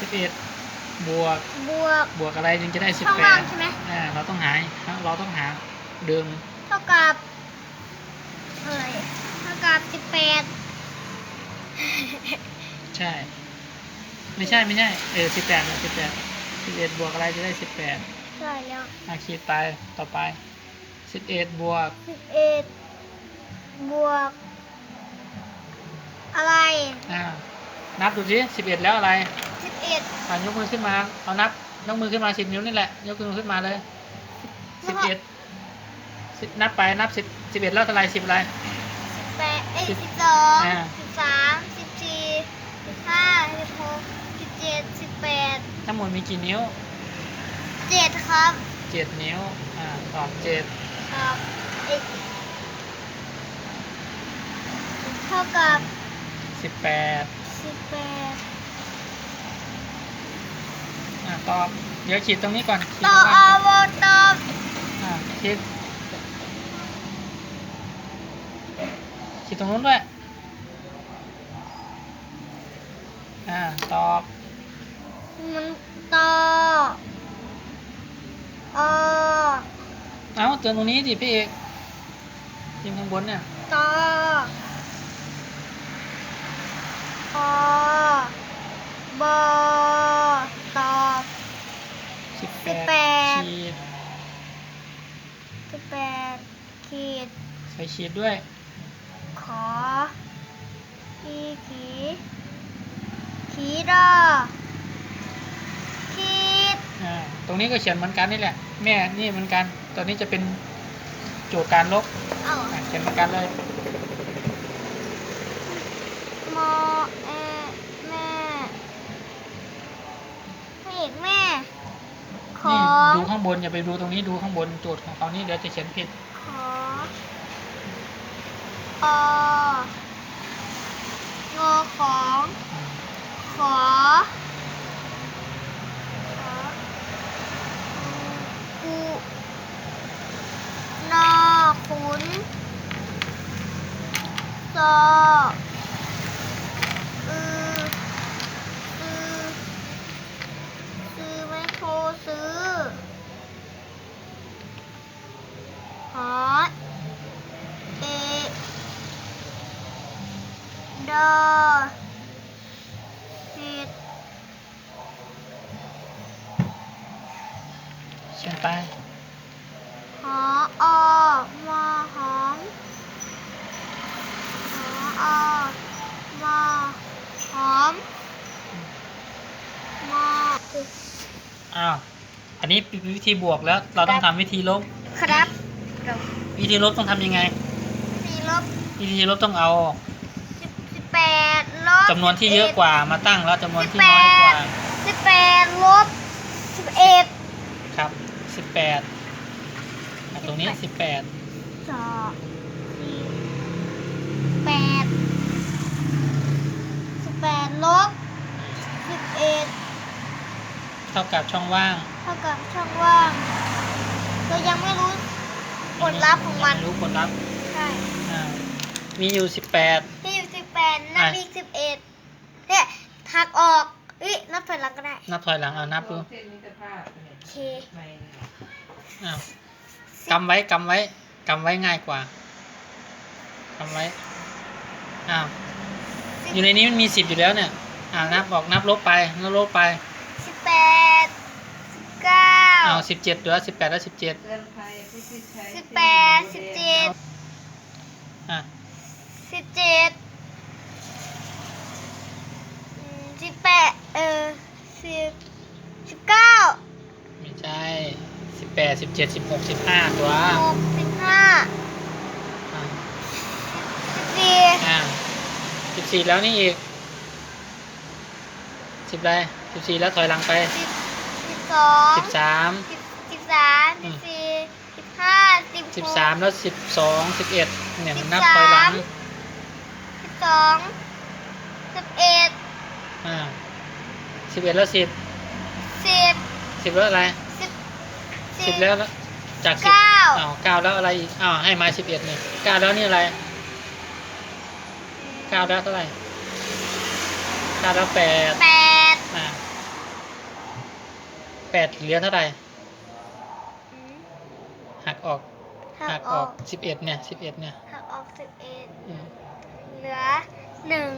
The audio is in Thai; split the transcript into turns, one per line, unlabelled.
สิบเอ็ดบวก
บวก
บวกอะไรจึงจะได้สิบ
ช่อง
แป
ว่า
ด
งใช่ไหม
อ่าเราต้องหาเราต้องหาเดิม
เท่ากับอะไรเท่ากับสิบแปด
ใช่ ไม่ใช่ไม่ใช่เออสิบแปดนะสิบแปดสิบเอ็ดบวกอะไรจะได้สิบแปด
ใช่แล้ว
อาขีดไปต่อไปสิบเอ็ดบวก
สิบเอ็ดบวก อะไร
อ่านับดูสิสิบเอ็ดแล้วอะไร
สิบ เอ็ด
อ่ายกมือขึ้นมา เอานับ ยกมือขึ้นมาสิบนิ้วนี่แหละ ยกมือขึ้นมาเลยสิบเอ็ดสิบนับไป นับสิบสิบเอ็ดแล้วเท่าไหรสิบอะไร
สิบแปดเอ้ย
สิบ
สิบสอง
อ่า
สิบสามสิบสี่สิบห้าสิบหกสิบเจ็ดสิบแปด
ทั้งหมดมีกี่นิ้ว
เจ็ดครับ
เจ็ดนิ้ว อ่าตอบเจ็ด
ครับเอ็กเท่ากับ
สิบแปด
สิบแปด
อ่า ตอบ เดี๋ยวขีดตรงนี้ก่อนขีด
ต่อ
ตรง
อา
นี้
วตอบ
อ่าขีดขีดตรงนู้นด้วย อ่า ตอบ
มันต่ออ
เอาเติมตรงนี้ดิพี่เอกยิงข้างบนเนี่ย
ต่ออ บอตอบ
สิบ
สิบ
แป
แป
ด
ด
ขีด
สิบแปดขีด
ใส่ขีดด้วย
ขอขีขีขีดอขีด
อ่า ตรงนี้ก็เขียนเหมือนกันนี่แหละ แม่ นี่เหมือนกันตัวนี้จะเป็นโจทย์การลบ
เอา
อะเขียนเหมือนกันเลย
มอเอแม่ไม่อีกแม่ ขอ
นี่ ดูข้างบนอย่าไปดูตรงนี้ดูข้างบนโจทย์ของเขานี่เดี๋ยวจะเขียนผิด
ขอองอของขอขอกูนอขุนซอออือซื้อไม่โทรซื้อหอเอด อผิด
เขียนไป
หออมอหอมหออมอหอมมอ
อ้าวอันนี้เป็นวิธีบวกแล้ว เราต้องทำวิธีลบ
ครับ
วิธีลบต้องทำยังไง
สีลบ
วิธีลบต้องเอา
ลบ
จำนวนที่เยอะกว่ามาตั้งแล้วจำนวนที่น้อยกว่า
สิบแปดลบสิบเอ็ด
ครับสิบแปดตรงนี้สิบแปด
สองสี่แปดสิบแปดลบสิบเอ็ด
เท่ากับช่องว่าง
เท่ากับช่องว่าง เรายังไม่รู้ผลลัพธ์ของมัน
ยังไรู้ผลลัพธ์
ใช่
อ่ามีอยู่สิบแปด
ที่อยู่สิบ แปดนับ
อะ
อีกสิบเอ็ดเนี่ยหักออกเอ้ยนับถอยหลังก็ได้
นับถอยหลังเอานับดู
เส้นมิตรภาพเนี่ย
โอเค
ไม่
อ้าวกำไว้กำไว้กำไว้ง่ายกว่ากำไว้อ้าวอยู่ในนี้มันมีสิบอยู่แล้วเนี่ยอ่านับบอกนับลบไปนับลบไป
สิบแปดสิบเก้า
เอาสิบเจ็ดเหลือสิบแปดแล้วสิบเจ็ด
เตือนภัยผู้ที่ใช้
สิบแปดสิบเจ็ด
อะ
สิบเจ็ดอืมสิบแปดเออสิบสิบเก้า
ไม่ใช่สิบแปดสิบเจ็ดสิบหกสิบห้าตัว
หกสิบห้า
อ่า
สิบสี่
อ่าสิบสี่แล้วนี่อีกสิบอะไรสิบสี่แล้วถอยหลังไป
สิบสิบสอง
สิบสาม
สิบสิบสาม
อื
สิบ
ม
สี่สิบห้าสิบหก
สิบสามแล้วสิบสองสิบเอ็ดเนี่ยมันนับถอยหลัง
สิบสองสิบเอ็ด
อ่า สิบเอ็ดแล้วสิบ
สิบ
สิบแล้วอะไร
สิบ
สิบแล้วจากสิบ
เก้า
อ้าเก้าแล้วอะไรอีกอ้าวให้มาสิบเอ็ดเนี่ยเก้าแล้วนี่อะไรเก้าแล้วเท่าไหร่เก้าแล้วแปด
แปด
อ่าแปดเหลือเท่าไหร่หักออก
หักอ
อกสิบเอ็ดเนี่ยสิบเอ็ดเนี่ย
หักออกสิบเอ็ด
เหลื
อหนึ่ง